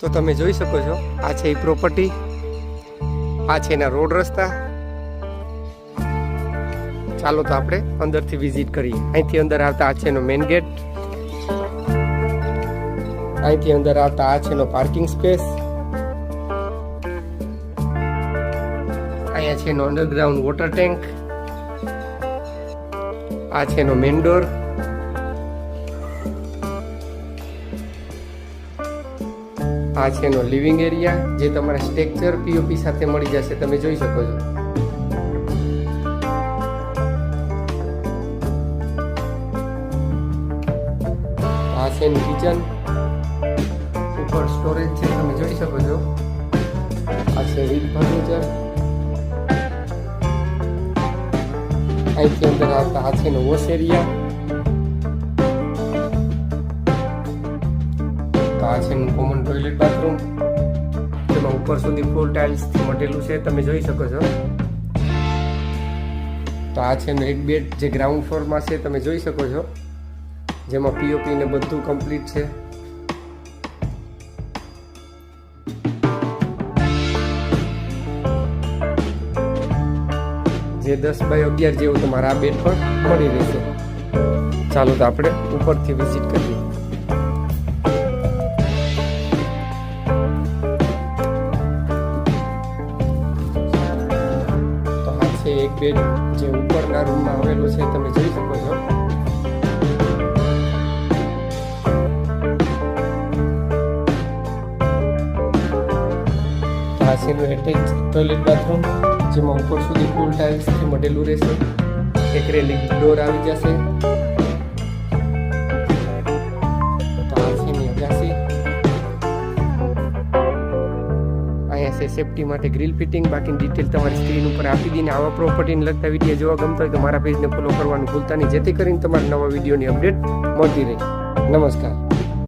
તો તમે જોઈ શકો છો, આ છે એ પ્રોપર્ટી આ છે એના રોડ રસ્તા. ચાલો તો આપણે અંદરથી વિઝિટ કરીએ. અહીંથી અંદર આવતા આ છે એનો મેઇન ગેટ અહીંથી અંદર આવતા આ છે એનો પાર્કિંગ સ્પેસ અહીંયા છે એનો અંડરગ્રાઉન્ડ વોટર ટેન્ક આ છે એનો મેઇન ડોર આ છે એનો લિવિંગ એરિયા જે તમારા સ્ટ્રક્ચર પીઓપી સાથે મળી જશે, તમે જોઈ શકો છો. આ છે એનું કિચન ઉપર સ્ટોરેજ છે, તમે જોઈ શકો છો. આ છે રીલ ફર્નિચર અહીંથી અંદર આવતા આ છે એનો વોશ એરિયા તો આ છે એનું કોમન ટોયલેટ બાથરૂમ તેમાં ઉપર સુધી ફૂલ ટાઇલ્સથી મટેલું છે, તમે જોઈ શકો છો. તો આ છે એનું એક બેડ જે ગ્રાઉન્ડ ફ્લોરમાં છે, તમે જોઈ શકો છો. જેમાં પીઓપી ને બધું કમ્પ્લીટ છે. જે દસ બાય અગિયાર જેવું તમારા આ બેડ પર મળી રહેશે. ચાલો તો આપણે ઉપરથી વિઝિટ કરીએ. તો એક બેડ જે ઉપરના રૂમમાં આવેલું છે, તમે જોઈ શકો છો. આ એનું એટેચ ટોયલેટ બાથરૂમ જેમાં ઉપર સુધી ફૂલ ટાઇલ્સથી મટેલું રહેશે. એક રેલિંગ ડોર આવી જશે. છે. સેફટી માટે ગ્રીલ ફિટિંગ બાકી ડિટેલ તમારી સ્ક્રીન ઉપર આપી દઈને આવા પ્રોપર્ટીને લગતા વીડિયો જોવા ગમતા હોય તો મારા પેજને ફોલો કરવાનું ભૂલતા નહીં. જેથી કરીને તમારા નવા વિડીયોની અપડેટ મળતી રહે. નમસ્કાર.